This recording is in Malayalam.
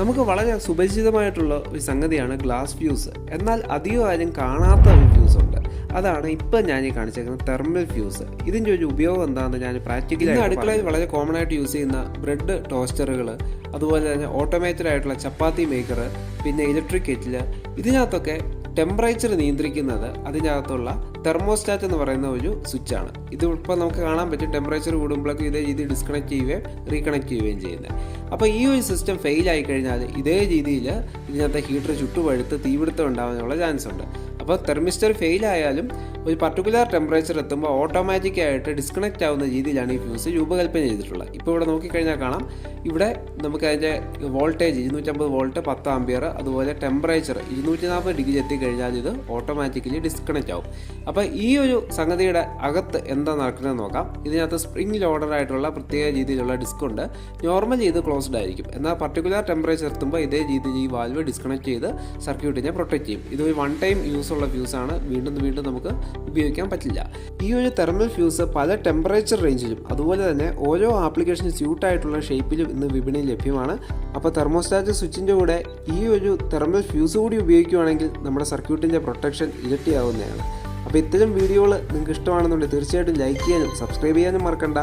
നമുക്ക് വളരെ സുപരിചിതമായിട്ടുള്ള ഒരു സംഗതിയാണ് ഗ്ലാസ് ഫ്യൂസ് എന്നാൽ അധികം ആരും കാണാത്ത ഒരു ഫ്യൂസ് ഉണ്ട്. അതാണ് ഇപ്പം ഞാൻ ഈ കാണിച്ചേക്കുന്നത് തെർമൽ ഫ്യൂസ് ഇതിന്റെ ഒരു ഉപയോഗം എന്താണെന്ന് ഞാൻ പ്രാക്ടിക്കലി അടുക്കളയിൽ വളരെ കോമൺ ആയിട്ട് യൂസ് ചെയ്യുന്ന ബ്രെഡ് ടോസ്റ്ററുകൾ അതുപോലെ തന്നെ ഓട്ടോമേറ്റഡ് ആയിട്ടുള്ള ചപ്പാത്തി മേക്കർ പിന്നെ ഇലക്ട്രിക് കെറ്റിൽ ഇതിനകത്തൊക്കെ ടെമ്പറേച്ചർ നിയന്ത്രിക്കുന്നത് അതിനകത്തുള്ള തെർമോസ്റ്റാറ്റ് എന്ന് പറയുന്ന ഒരു സ്വിച്ചാണ് ഇത് ഇപ്പോൾ നമുക്ക് കാണാൻ പറ്റും ടെമ്പറേച്ചർ കൂടുമ്പോഴൊക്കെ ഇതേ രീതിയിൽ ഡിസ്കണക്ട് ചെയ്യുകയും റീകണക്ട് ചെയ്യുകയും ചെയ്യുന്നത്. അപ്പോൾ ഈ ഒരു സിസ്റ്റം ഫെയിൽ ആയി കഴിഞ്ഞാൽ ഇതേ രീതിയിൽ ഇതിനകത്തെ ഹീറ്റർ ചുട്ടുപഴുത്ത് തീപിടുത്തം ഉണ്ടാകാനുള്ള ചാൻസ് ഉണ്ട്. അപ്പോൾ തെർമിസ്റ്റർ ഫെയിൽ ആയാലും ഒരു പർട്ടിക്കുലർ ടെമ്പറേച്ചർ എത്തുമ്പോൾ ഓട്ടോമാറ്റിക്കായിട്ട് ഡിസ്കണക്റ്റ് ആവുന്ന രീതിയിലാണ് ഈ ഫ്യൂസ് രൂപകൽപ്പന ചെയ്തിട്ടുള്ളത്. ഇപ്പോൾ ഇവിടെ നോക്കിക്കഴിഞ്ഞാൽ കാണാം. ഇവിടെ നമുക്ക് അതിന്റെ വോൾട്ടേജ് ഇരുന്നൂറ്റമ്പത് വോൾട്ട് പത്ത് ആംബിയർ അതുപോലെ ടെമ്പറേച്ചർ ഇരുന്നൂറ്റി നാൽപ്പത് ഡിഗ്രി എത്തിക്കഴിഞ്ഞാൽ ഇത് ഓട്ടോമാറ്റിക്കലി ഡിസ്കണക്റ്റ് ആവും. അപ്പോൾ ഈ ഒരു സംഗതിയുടെ അകത്ത് എന്താ നടക്കുന്നത് നോക്കാം. ഇതിനകത്ത് സ്പ്രിംഗ് ലോഡർ ആയിട്ടുള്ള പ്രത്യേക രീതിയിലുള്ള ഡിസ്ക് ഉണ്ട്. നോർമലി ഇത് ക്ലോസ്ഡ് ആയിരിക്കും. എന്നാൽ പർട്ടിക്കുലർ ടെമ്പറേച്ചർ എത്തുമ്പോൾ ഇതേ രീതിയിൽ ഈ വാൽവ് ഡിസ്കണക്ട് ചെയ്ത് സർക്യൂട്ടിനെ പ്രൊട്ടക്റ്റ് ചെയ്യും. ഇത് ഒരു വൺ ടൈം യൂസ് ഉള്ള ഫ്യൂസാണ് വീണ്ടും വീണ്ടും നമുക്ക് ഉപയോഗിക്കാൻ പറ്റില്ല. ഈ ഒരു തെർമൽ ഫ്യൂസ് പല ടെമ്പറേച്ചർ റേഞ്ചിലും അതുപോലെ തന്നെ ഓരോ ആപ്ലിക്കേഷന് സ്യൂട്ട് ആയിട്ടുള്ള ഷേപ്പിലും ഇന്ന് വിപണിയിൽ ലഭ്യമാണ്. അപ്പോൾ തെർമോസ്റ്റാറ്റ് സ്വിച്ചിന്റെ കൂടെ ഈ ഒരു തെർമൽ ഫ്യൂസ് കൂടി ഉപയോഗിക്കുകയാണെങ്കിൽ നമ്മുടെ സർക്യൂട്ടിന്റെ പ്രൊട്ടക്ഷൻ ഇരട്ടിയാവുന്നതാണ്. അപ്പോൾ ഇത്തരം വീഡിയോകൾ നിങ്ങൾക്ക് ഇഷ്ടമാണെന്നുണ്ടെങ്കിൽ തീർച്ചയായിട്ടും ലൈക്ക് ചെയ്യാനും സബ്സ്ക്രൈബ് ചെയ്യാനും മറക്കണ്ട.